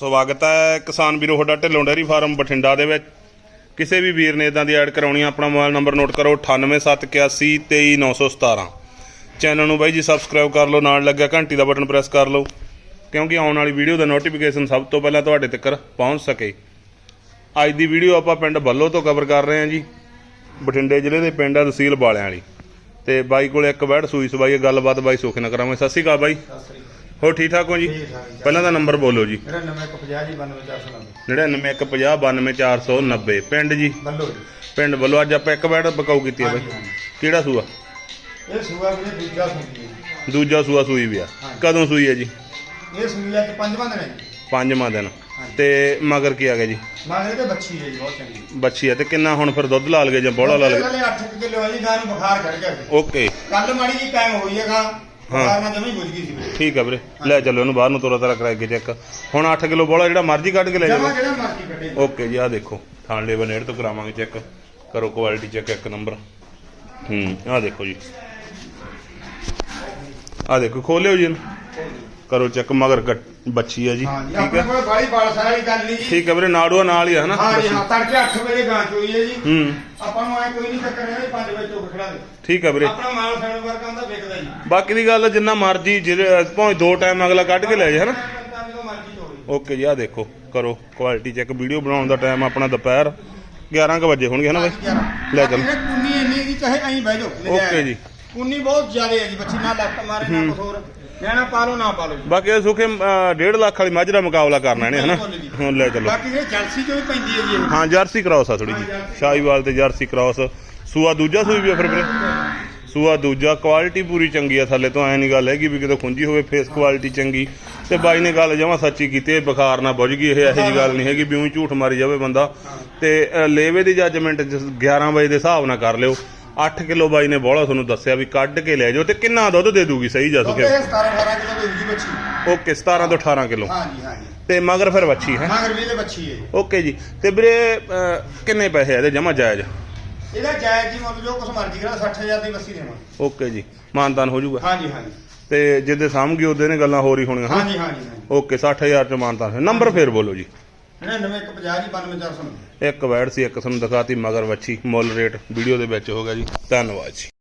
ਸਵਾਗਤ ਹੈ ਕਿਸਾਨ ਵੀਰੋ ਤੁਹਾਡਾ ਢਿੱਲੋਂ ਡੈਰੀ ਫਾਰਮ ਬਠਿੰਡਾ ਦੇ ਵਿੱਚ। ਕਿਸੇ ਵੀ ਵੀਰ ਨੇ ਇਦਾਂ ਦੀ ਐਡ ਕਰਾਉਣੀ ਆ, ਆਪਣਾ ਮੋਬਾਈਲ ਨੰਬਰ ਨੋਟ ਕਰੋ 9871823917 ਚੈਨਲ ਨੂੰ ਬਾਈ ਜੀ ਸਬਸਕ੍ਰਾਈਬ ਕਰ ਲਓ, ਨਾਲ ਲੱਗਿਆ ਘੰਟੀ ਦਾ ਬਟਨ ਪ੍ਰੈਸ ਕਰ ਲਓ, ਕਿਉਂਕਿ ਆਉਣ ਵਾਲੀ ਵੀਡੀਓ ਦਾ ਨੋਟੀਫਿਕੇਸ਼ਨ ਸਭ ਤੋਂ ਪਹਿਲਾਂ ਤੁਹਾਡੇ ਤੱਕ ਪਹੁੰਚ ਸਕੇ। ਅੱਜ ਦੀ ਵੀਡੀਓ ਆਪਾਂ ਪਿੰਡ ਬੱਲੋ ਤੋਂ ਕਵਰ ਕਰ ਰਹੇ ਹਾਂ ਜੀ, ਬਠਿੰਡੇ ਜ਼ਿਲ੍ਹੇ ਦੇ ਪਿੰਡ ਆ ਤਹਿਸੀਲ ਬਾਲਿਆਂ ਵਾਲੀ ਤੇ ਬਾਈ ਕੋਲ ਇੱਕ ਵੈੜ ਸੂਈ ਸਵਾਈ ਗੱਲਬਾਤ ਬਾਈ ਸੁੱਖ ਨਾ ਕਰਾਂਗੇ ਸਤਿ ਸ਼੍ਰੀ ਅਕਾਲ ਬਾਈ। ਹੋਰ ਠੀਕ ਠਾਕ ਹੋ ਜੀ? ਠੀਕ ਠਾਕ ਜੀ। ਪਹਿਲਾਂ ਦਾ ਨੰਬਰ ਬੋਲੋ ਜੀ। ਮੇਰਾ ਨੰਬਰ 150 ਜੀ 92490 99150 ਪਿੰਡ ਜੀ? ਬੱਲੋ ਜੀ। ਪਿੰਡ ਵੱਲੋਂ ਅੱਜ ਆਪਾਂ ਇੱਕ ਵੈੜ ਬਕਾਊ ਕੀਤੀ ਹੈ ਹਾਂਜੀ, ਬਾਈ। ਹਾਂਜੀ। ਕਿਹੜਾ ਸੂਆ? ਇਹ ਸੂਆ ਵੀਰੇ ਦੂਜਾ ਸੁਣੀ ਹੈ ਦੂਜਾ ਸੂਆ ਸੂਈ ਵੀ ਆ। ਹਾਂਜੀ। ਕਦੋਂ ਸੂਈ ਹੈ ਜੀ? ਇਹ ਸੂਈ ਹੈ ਤੇ ਪੰਜਵਾਂ ਦਿਨ ਹੈ ਜੀ। ਪੰਜਵਾਂ ਦਿਨ। ਹਾਂਜੀ। ਤੇ ਮਗਰ ਕੀ ਆ ਗਿਆ ਜੀ? ਮਾਗਰੇ ਤੇ ਬੱਚੀ ਹੈ ਜੀ ਬਹੁਤ ਚੰਗੀ। ਬੱਚੀ ਆ। ਤੇ ਕਿੰਨਾ ਹੁਣ ਫਿਰ ਦੁੱਧ ਲਾ ਲਗੇ ਜਾਂ ਬੋਲਾ ਲਾ ਲਗੇ 8 ਕਿਲੋ ਹੈ ਜੀ ਗਾਂ ਨੂੰ ਬੁਖਾਰ ਚੜ ਗਿਆ ਓਕੇ। ਕੱਲ ਮਾੜੀ ਜੀ ਟਾਈਮ ਹੋਈ ਹੈ ਗਾਂ। ਬੁਖਾਰ ਨਾਲ ਜਮੀ ਬੁੱਝ ਗਈ ਸੀ ਵੀਰੇ ਠੀਕ ਆ ਵੀਰੇ। ਲੈ ਚੱਲੋ ਇਹਨੂੰ ਬਾਹਰ ਨੂੰ ਤੋਰਾ ਤਾਰਾ ਕਰਾ ਕੇ ਚੈੱਕ। ਹੁਣ 8 ਕਿਲੋ ਬੋਲਾ ਜਿਹੜਾ ਮਰਜ਼ੀ ਕੱਢ ਕੇ ਲੈ ਜਮਾ ਜਾਓ ਜਿਹੜਾ ਮਰਜ਼ੀ ਕੱਢੇ। ਜੀ। ਓਕੇ ਜੀ ਆ ਦੇਖੋ। ਥਾਣ ਲੇਵਰ ਨੇੜ ਤੋਂ ਕਰਾਵਾਂਗੇ ਚੈੱਕ। ਕਰੋ ਕੁਆਲਿਟੀ ਚੈੱਕ ਇੱਕ ਨੰਬਰ। ਹੂੰ ਆ ਦੇਖੋ ਜੀ। ਆ ਦੇਖੋ ਖੋਲਿਓ ਜੀ ਇਹਨੂੰ। ਕਰੋ ਚੈੱਕ ਮਗਰ ਕੱਟ- ਬੱਚੀ ਆ ਜੀ। ਹਾਂ ਜੀ ਠੀਕ ਆਪਣੇ ਹੈ ਕੋਲ ਬਾਲੀ ਬਾਲ ਸਾਰੀ ਗੱਲ ਨਹੀਂ ਜੀ। ਠੀਕ ਹੈ ਵੀਰੇ ਨਾੜੂਆ ਨਾਲ ਹੀ ਆ ਹਨਾ? ਹਾਂ ਜੀ ਹਾਂ ਤੜਕੇ 8 ਵਜੇ ਗਾਂ ਚੋਈ ਹੈ ਜੀ। ਹੂੰ। ਆਪਾਂ ਨੂੰ ਐ ਕੋਈ ਨਹੀਂ ਚੱਕਰ ਹੈ 5 ਵਜੇ ਚੋਕ ਖੜਾ ਦੇ। ਠੀਕ ਹੈ ਵੀਰੇ। ਆਪਣਾ ਮਾਲ ਸੈਣ ਬਾਕੀ ਦੀ ਗੱਲ ਜਿੰਨਾ ਮਰਜ਼ੀ ਜਿਹੜੇ ਭਾਵੇਂ ਦੋ ਟਾਈਮ ਅਗਲਾ ਕੱਢ ਕੇ ਲੈ ਜਾ ਹਨਾ? ਓਕੇ ਜੀ ਆ ਦੇਖੋ ਕਰੋ ਕੁਆਲਿਟੀ ਚੈੱਕ ਵੀਡੀਓ ਬਣਾਉਣ ਦਾ ਟਾਈਮ ਆਪਣਾ ਦੁਪਹਿਰ। 11 ਕੁ ਵਜੇ ਹੋਣਗੇ ਹਨਾ ਬਾਈ? ਲੈ ਚੱਲ। ਬਾਕੀ ਇਹ ਕੁੰਨੀ ਇੰਨੀ ਦੀ ਚਾਹੇ ਐਂ ਬਹਿ ਜਾਓ ਲੈ ਓਕੇ ਜੀ। ਕੁੰਨੀ ਬਹੁਤ ਜ਼ਿਆਦਾ ਹੈ ਜੀ ਬੱਚੀ ਨਾ ਲੱਕ ਮਾਰੇ ਨਾ ਕੁਛ ਹੋਰ। ਲੈਣਾ ਪਾ ਲਓ ਨਾ ਪਾ ਲਓ ਬਾਕੀ ਇਹ ਸੁਖੇ 1.5 ਲੱਖ ਵਾਲੀ ਮੱਝ ਦਾ ਮੁਕਾਬਲਾ ਕਰਨਾ ਇਹਨੇ ਹਨਾ। ਹੁਣ ਲੈ ਚਲੋ। ਬਾਕੀ ਇਹ ਜਰਸੀ ਚੋਂ ਵੀ ਪੈਂਦੀ ਹੈ ਜੀ ਹਾਂ ਜਰਸੀ ਕ੍ਰਾਸ ਆ ਥੋੜੀ ਜੀ ਸ਼ਾਹੀਵਾਲ ਤੇ ਜਰਸੀ ਕ੍ਰਾਸ ਸੂਆ ਦੂਜਾ ਸੂਈ ਵੀ ਆ ਫਿਰ ਵੀਰੇ। ਸੂਆ ਦੂਜਾ ਕੁਆਲਿਟੀ ਪੂਰੀ ਚੰਗੀ ਆ ਥੱਲੇ ਤੋਂ ਐ ਨਹੀਂ ਗੱਲ ਹੈਗੀ ਵੀ ਕਿਤੇ ਖੁੰਜੀ ਹੋਵੇ ਫੇਸ ਕੁਆਲਿਟੀ ਚੰਗੀ। ਤੇ ਬਾਈ ਨੇ ਗੱਲ ਜਮਾ ਸੱਚੀ ਕੀਤੀ ਇਹ ਬੁਖਾਰ ਨਾ ਬੁਝ ਗਈ ਇਹ ਇਹੋ ਜੀ ਗੱਲ ਨਹੀਂ ਹੈਗੀ ਵੀ ਉਹੀ ਝੂਠ ਮਾਰੀ ਜਾਵੇ ਬੰਦਾ। ਤੇ ਲੇਵੇ ਦੀ ਜੱਜਮੈਂਟ 11 ਵਜੇ ਦੇ ਹਿਸਾਬ ਨਾਲ ਕਰ ਲਿਓ। 8 ਕਿਲੋ ਬਾਈ ਨੇ ਬੋਲਾ ਤੁਹਾਨੂੰ ਦੱਸਿਆ ਵੀ ਕੱਢ ਕੇ ਲੈ ਜਾਓ ਤੇ ਕਿੰਨਾ ਦੁੱਧ ਦੇ ਦੂਗੀ ਸਹੀ ਜਾ ਕਿਉਂਕਿ ਸੁਖੇ ਇਹ 17 18 ਕਿਲੋ ਦੀ ਜੀ ਬੱਚੀ ਓਕੇ 17 ਤੋਂ 18 ਕਿਲੋ। ਹਾਂ ਜੀ ਹਾਂ ਜੀ ਤੇ ਮਗਰ ਫਿਰ ਵੱਛੀ ਹੈ। ਮਗਰ ਵੀ ਇਹ ਬੱਚੀ ਹੈ। ਓਕੇ ਜੀ। ਤੇ ਵੀਰੇ ਕਿੰਨੇ ਪੈਸੇ ਇਹਦੇ ਜਮਾ ਜਾਇਜ਼? ਇਹਦਾ ਜਾਇਜ਼ ਜੀ ਮੁੱਲ ਜੋ ਕੁਛ ਮਰਜ਼ੀ ਕਰਾ 60000 ਦੀ ਬੱਸੀ ਦੇਵਾਂ ਓਕੇ ਜੀ ਮਾਨਦਾਨ ਹੋ ਜਾਊਗਾ। ਹਾਂ ਜੀ ਹਾਂ ਜੀ ਤੇ ਜਿੱਦੇ ਸਾਹਮਣੇ ਉਹਦੇ ਨੇ ਗੱਲਾਂ ਹੋਰ ਹੀ ਹੋਣੀਆਂ ਹਾਂ ਹਾਂ ਜੀ ਹਾਂ ਜੀ ਹਾਂ ਜੀ ਓਕੇ 60000 ਚ ਮਾਨਦਾਨ ਹੈ ਨੰਬਰ ਫੇਰ ਬੋਲੋ ਜੀ। 99 150 ਜੀ 92490 ਇੱਕ ਵੈੜ ਸੀ ਇੱਕ ਤੁਹਾਨੂੰ ਦਿਖਾਤੀ ਮਗਰ ਵੱਛੀ। ਮੁੱਲ ਰੇਟ ਵੀਡੀਓ ਦੇ ਵਿੱਚ ਹੋ ਗਿਆ ਜੀ। ਧੰਨਵਾਦ ਜੀ।